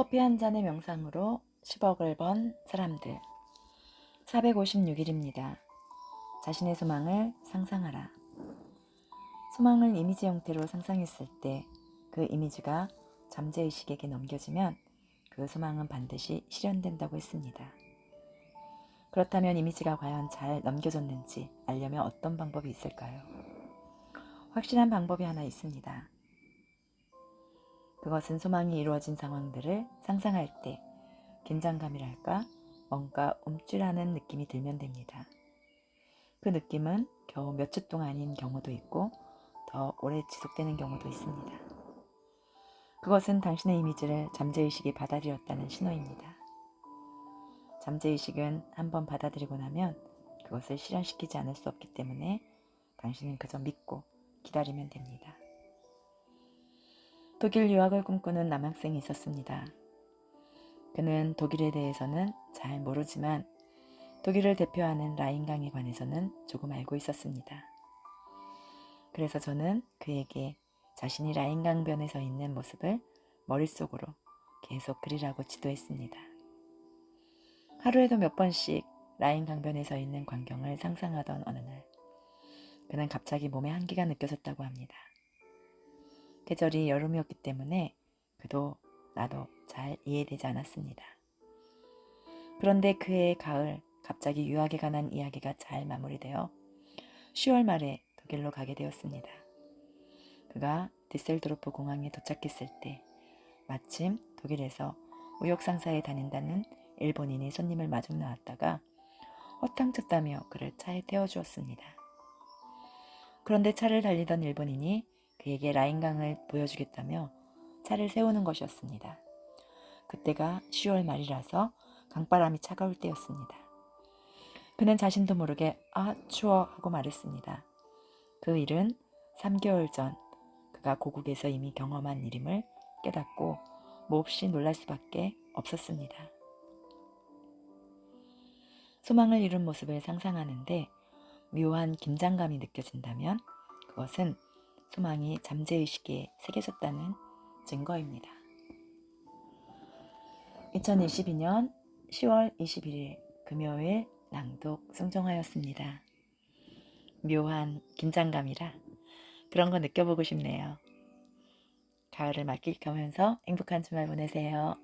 커피 한 잔의 명상으로 10억을 번 사람들. 456일입니다. 자신의 소망을 상상하라. 소망을 이미지 형태로 상상했을 때 그 이미지가 잠재의식에게 넘겨지면 그 소망은 반드시 실현된다고 했습니다. 그렇다면 이미지가 과연 잘 넘겨졌는지 알려면 어떤 방법이 있을까요? 확실한 방법이 하나 있습니다. 그것은 소망이 이루어진 상황들을 상상할 때 긴장감이랄까 뭔가 움찔하는 느낌이 들면 됩니다. 그 느낌은 겨우 몇 주 동안인 경우도 있고 더 오래 지속되는 경우도 있습니다. 그것은 당신의 이미지를 잠재의식이 받아들였다는 신호입니다. 잠재의식은 한번 받아들이고 나면 그것을 실현시키지 않을 수 없기 때문에 당신은 그저 믿고 기다리면 됩니다. 독일 유학을 꿈꾸는 남학생이 있었습니다. 그는 독일에 대해서는 잘 모르지만 독일을 대표하는 라인강에 관해서는 조금 알고 있었습니다. 그래서 저는 그에게 자신이 라인강변에 서 있는 모습을 머릿속으로 계속 그리라고 지도했습니다. 하루에도 몇 번씩 라인강변에 서 있는 광경을 상상하던 어느 날, 그는 갑자기 몸에 한기가 느껴졌다고 합니다. 계절이 여름이었기 때문에 그도 나도 잘 이해되지 않았습니다. 그런데 그해 가을 갑자기 유학에 관한 이야기가 잘 마무리되어 10월 말에 독일로 가게 되었습니다. 그가 디셀도르프 공항에 도착했을 때 마침 독일에서 우역 상사에 다닌다는 일본인이 손님을 마중 나왔다가 허탕쳤다며 그를 차에 태워주었습니다. 그런데 차를 달리던 일본인이 그에게 라인강을 보여주겠다며 차를 세우는 것이었습니다. 그때가 10월 말이라서 강바람이 차가울 때였습니다. 그는 자신도 모르게 아 추워 하고 말했습니다. 그 일은 3개월 전 그가 고국에서 이미 경험한 일임을 깨닫고 몹시 놀랄 수밖에 없었습니다. 소망을 이룬 모습을 상상하는데 묘한 긴장감이 느껴진다면 그것은 소망이 잠재의식에 새겨졌다는 증거입니다. 2022년 10월 21일 금요일 낭독 송정하였습니다. 묘한 긴장감이라 그런 거 느껴보고 싶네요. 가을을 맡길 겸하면서 행복한 주말 보내세요.